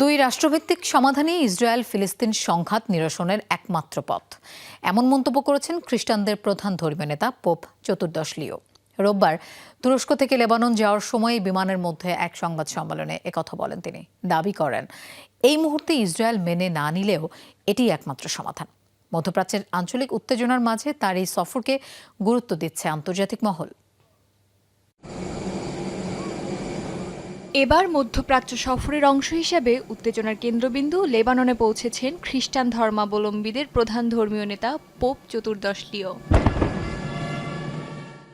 দুই রাষ্ট্রভিত্তিক সমাধানই ইসরায়েল ফিলিস্তিন সংঘাত নিরসনের একমাত্র পথ। এমন মন্তব্য করেছেন খ্রিস্টানদের প্রধান ধর্মীয় নেতা পোপ চতুর্দশ লিও। রোববার তুরস্ক থেকে লেবানন যাওয়ার সময় বিমানের মধ্যে এক সংবাদ সম্মেলনে একথা বলেন তিনি। দাবি করেন, এই মুহূর্তে ইসরায়েল মেনে না নিলেও এটি একমাত্র সমাধান। মধ্যপ্রাচ্যের আঞ্চলিক উত্তেজনার মাঝে তার এই সফরকে গুরুত্ব দিচ্ছে আন্তর্জাতিক মহল। এবার মধ্যপ্রাচ্য সফরের অংশ হিসেবে উত্তেজনার কেন্দ্রবিন্দু লেবাননে পৌঁছেছেন খ্রিস্টান ধর্মাবলম্বীদের প্রধান ধর্মীয় নেতা পোপ চতুর্দশ লিও।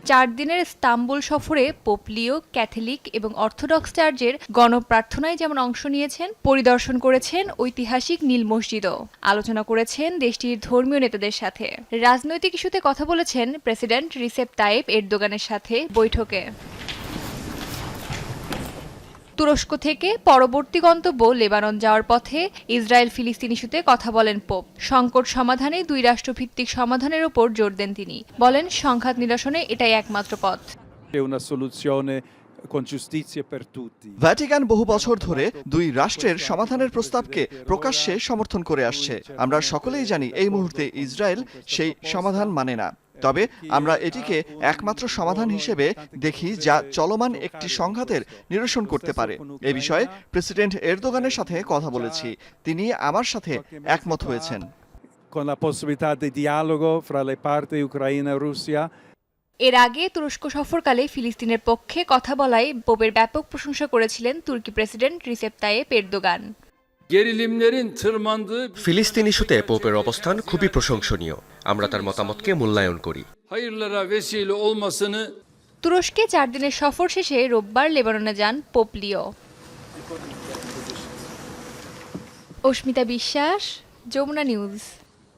চার দিনের ইস্তাম্বুল সফরে পোপ লিও ক্যাথলিক এবং অর্থোডক্স চার্চের গণপ্রার্থনায় যেমন অংশ নিয়েছেন, পরিদর্শন করেছেন ঐতিহাসিক নীল মসজিদও। আলোচনা করেছেন দেশটির ধর্মীয় নেতাদের সাথে। রাজনৈতিক ইস্যুতে কথা বলেছেন প্রেসিডেন্ট রিসেপ তাইপ এরদোগানের সাথে বৈঠকে। তুরস্ক থেকে পরবর্তী গন্তব্য লেবানন যাওয়ার পথে ইসরায়েল ফিলিস্তিন ইস্যুতে কথা বলেন পোপ। সংকট সমাধানে দুই রাষ্ট্রভিত্তিক সমাধানের উপর জোর দেন তিনি। বলেন সংঘাত নিরসনে এটাই একমাত্র পথ. ভ্যাটিকান বহু বছর ধরে দুই রাষ্ট্রের সমাধানের প্রস্তাবকে প্রকাশ্যে সমর্থন করে আসছে। আমরা সকলেই জানি এই মুহূর্তে ইসরায়েল সেই সমাধান মানে না। তবে আমরা এটিকে একমাত্র সমাধান হিসেবে দেখি যা চলমান একটি সংঘাতের নিরসন করতে পারে। এ বিষয়ে প্রেসিডেন্ট এরদোগানের সাথে কথা বলেছি। তিনি আমার সাথে একমত হয়েছেন। Con la possibilità di dialogo fra le parti Ucraina e Russia. এর আগে তুরস্ক সফরকালে ফিলিস্তিনের পক্ষে কথা বলায় বোবের ব্যাপক প্রশংসা করেছিলেন তুর্কি president Recep Tayyip Erdogan. Gerilimlerin tırmandığı ফিলিস্তিন ইস্যুতে পোপের অবস্থান খুবই প্রশংসনীয়। আমরা তার মতামতকে মূল্যায়ন করি। hayırlara vesile olmasını তুরস্কে চার দিনের সফর শেষে রোববার লেবাননে যান পোপ লিও। অস্মিতা বিশ্বাস যমুনা নিউজ।